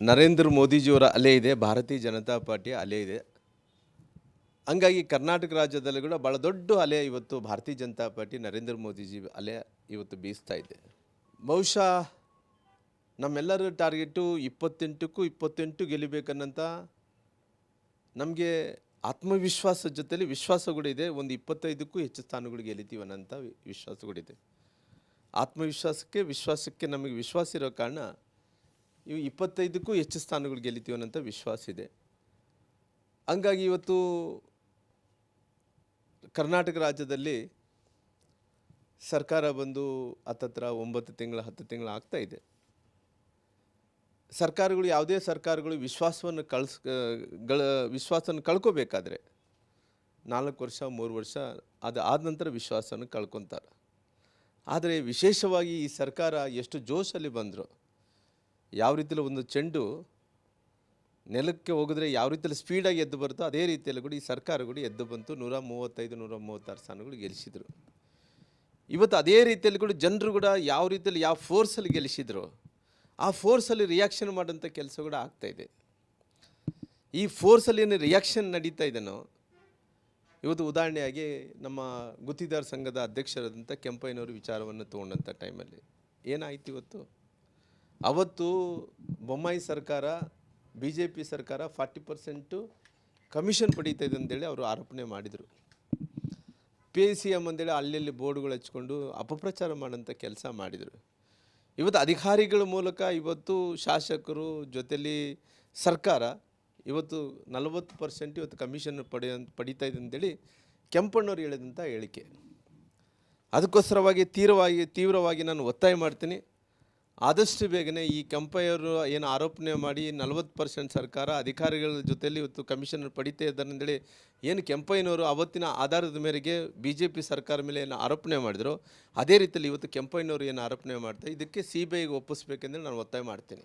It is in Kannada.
ನರೇಂದ್ರ ಮೋದಿಜಿಯವರ ಅಲೆ ಇದೆ, ಭಾರತೀಯ ಜನತಾ ಪಾರ್ಟಿಯ ಅಲೆ ಇದೆ. ಹಂಗಾಗಿ ಕರ್ನಾಟಕ ರಾಜ್ಯದಲ್ಲಿ ಕೂಡ ಭಾಳ ದೊಡ್ಡ ಅಲೆ ಇವತ್ತು ಭಾರತೀಯ ಜನತಾ ಪಾರ್ಟಿ ನರೇಂದ್ರ ಮೋದಿಜಿ ಅಲೆ ಇವತ್ತು ಬೀಸ್ತಾ ಇದೆ. ಬಹುಶಃ ನಮ್ಮೆಲ್ಲರ ಟಾರ್ಗೆಟು ಇಪ್ಪತ್ತೆಂಟಕ್ಕೂ ಇಪ್ಪತ್ತೆಂಟು ಗೆಲ್ಲಬೇಕನ್ನಂತ ನಮಗೆ ಆತ್ಮವಿಶ್ವಾಸದ ಜೊತೆಯಲ್ಲಿ ವಿಶ್ವಾಸ ಕೂಡ ಇದೆ. ಒಂದು ಇಪ್ಪತ್ತೈದಕ್ಕೂ ಹೆಚ್ಚು ಸ್ಥಾನಗಳು ಗೆಲ್ಲಿತೀವಿ ಅನ್ನೋಂಥ ವಿಶ್ವಾಸ ಕೂಡ ಇದೆ. ಆತ್ಮವಿಶ್ವಾಸಕ್ಕೆ, ವಿಶ್ವಾಸಕ್ಕೆ ನಮಗೆ ವಿಶ್ವಾಸ ಇರೋ ಕಾರಣ ಇವು ಇಪ್ಪತ್ತೈದಕ್ಕೂ ಹೆಚ್ಚು ಸ್ಥಾನಗಳು ಗೆಲ್ಲಿತೀವಿ ಅನ್ನೋಂಥ ವಿಶ್ವಾಸ ಇದೆ. ಹಂಗಾಗಿ ಇವತ್ತು ಕರ್ನಾಟಕ ರಾಜ್ಯದಲ್ಲಿ ಸರ್ಕಾರ ಬಂದು ಹತ್ತತ್ರ ಒಂಬತ್ತು ತಿಂಗಳು, ಹತ್ತು ತಿಂಗಳು ಆಗ್ತಾ ಇದೆ. ಸರ್ಕಾರಗಳು ಯಾವುದೇ ಸರ್ಕಾರಗಳು ವಿಶ್ವಾಸವನ್ನು ಕಳ್ಸ್ ವಿಶ್ವಾಸವನ್ನು ಕಳ್ಕೋಬೇಕಾದ್ರೆ ನಾಲ್ಕು ವರ್ಷ, ಮೂರು ವರ್ಷ ಅದು ಆದ ನಂತರ ವಿಶ್ವಾಸವನ್ನು ಕಳ್ಕೊತಾರೆ. ಆದರೆ ವಿಶೇಷವಾಗಿ ಈ ಸರ್ಕಾರ ಎಷ್ಟು ಜೋಶಲ್ಲಿ ಬಂದರು ಯಾವ ರೀತಿಯಲ್ಲಿ ಒಂದು ಚೆಂಡು ನೆಲಕ್ಕೆ ಹೋಗಿದ್ರೆ ಯಾವ ರೀತಿಯಲ್ಲಿ ಸ್ಪೀಡಾಗಿ ಎದ್ದು ಬರುತ್ತೋ ಅದೇ ರೀತಿಯಲ್ಲಿ ಕೂಡ ಈ ಸರ್ಕಾರ ಕೂಡ ಎದ್ದು ಬಂತು. ನೂರ ಮೂವತ್ತೈದು, ನೂರ ಮೂವತ್ತಾರು ಸ್ಥಾನಗಳು ಗೆಲ್ಲಿಸಿದರು. ಇವತ್ತು ಅದೇ ರೀತಿಯಲ್ಲಿ ಕೂಡ ಜನರು ಕೂಡ ಯಾವ ರೀತಿಯಲ್ಲಿ ಯಾವ ಫೋರ್ಸಲ್ಲಿ ಗೆಲ್ಲಿಸಿದ್ರು, ಆ ಫೋರ್ಸಲ್ಲಿ ರಿಯಾಕ್ಷನ್ ಮಾಡೋಂಥ ಕೆಲಸ ಕೂಡ ಆಗ್ತಾ ಇದೆ. ಈ ಫೋರ್ಸಲ್ಲಿ ಏನು ರಿಯಾಕ್ಷನ್ ನಡೀತಾ ಇದೆನೋ ಇವತ್ತು ಉದಾಹರಣೆಯಾಗಿ ನಮ್ಮ ಗುತ್ತಿದಾರ ಸಂಘದ ಅಧ್ಯಕ್ಷರಾದಂಥ ಕೆಂಪಯ್ಯನವರು ವಿಚಾರವನ್ನು ತೊಗೊಂಡಂಥ ಟೈಮಲ್ಲಿ ಏನಾಯ್ತು ಇವತ್ತು? ಅವತ್ತು ಬೊಮ್ಮಾಯಿ ಸರ್ಕಾರ ಬಿ ಜೆ ಪಿ ಸರ್ಕಾರ ಫಾರ್ಟಿ ಪರ್ಸೆಂಟು ಕಮಿಷನ್ ಪಡೀತಾ ಇದೆ ಅಂತೇಳಿ ಅವರು ಆರೋಪಣೆ ಮಾಡಿದರು. ಪಿ ಎ ಸಿ ಎಂ ಅಂತೇಳಿ ಅಲ್ಲಲ್ಲಿ ಬೋರ್ಡ್ಗಳು ಹಚ್ಕೊಂಡು ಅಪಪ್ರಚಾರ ಮಾಡೋಂಥ ಕೆಲಸ ಮಾಡಿದರು. ಇವತ್ತು ಅಧಿಕಾರಿಗಳ ಮೂಲಕ ಇವತ್ತು ಶಾಸಕರು ಜೊತೆಲಿ ಸರ್ಕಾರ ಇವತ್ತು ನಲವತ್ತು ಪರ್ಸೆಂಟ್ ಇವತ್ತು ಕಮಿಷನ್ ಪಡೆಯ ಪಡೀತಾ ಇದೆ ಅಂತೇಳಿ ಕೆಂಪಣ್ಣವ್ರು ಹೇಳಿದಂಥ ಹೇಳಿಕೆ. ಅದಕ್ಕೋಸ್ಕರವಾಗಿ ತೀವ್ರವಾಗಿ ತೀವ್ರವಾಗಿ ನಾನು ಒತ್ತಾಯ ಮಾಡ್ತೀನಿ. ಆದಷ್ಟು ಬೇಗನೆ ಈ ಕೆಂಪಯ್ಯವರು ಏನು ಆರೋಪಣೆ ಮಾಡಿ ನಲವತ್ತು ಪರ್ಸೆಂಟ್ ಸರ್ಕಾರ ಅಧಿಕಾರಿಗಳ ಜೊತೆಯಲ್ಲಿ ಇವತ್ತು ಕಮಿಷನ್ ಪಡಿತಾ ಇದ್ದಾರೆ ಅಂತೇಳಿ ಏನು ಕೆಂಪಯ್ಯನವರು ಅವತ್ತಿನ ಆಧಾರದ ಮೇರೆಗೆ ಬಿ ಜೆ ಪಿ ಸರ್ಕಾರ ಮೇಲೆ ಏನು ಆರೋಪಣೆ ಮಾಡಿದ್ರು, ಅದೇ ರೀತಿಯಲ್ಲಿ ಇವತ್ತು ಕೆಂಪಯ್ಯನವರು ಏನು ಆರೋಪಣೆ ಮಾಡ್ತಾರೆ, ಇದಕ್ಕೆ ಸಿ ಬಿ ಐಗೆ ಒಪ್ಪಿಸ್ಬೇಕೆಂದ್ರೆ ನಾನು ಒತ್ತಾಯ ಮಾಡ್ತೀನಿ.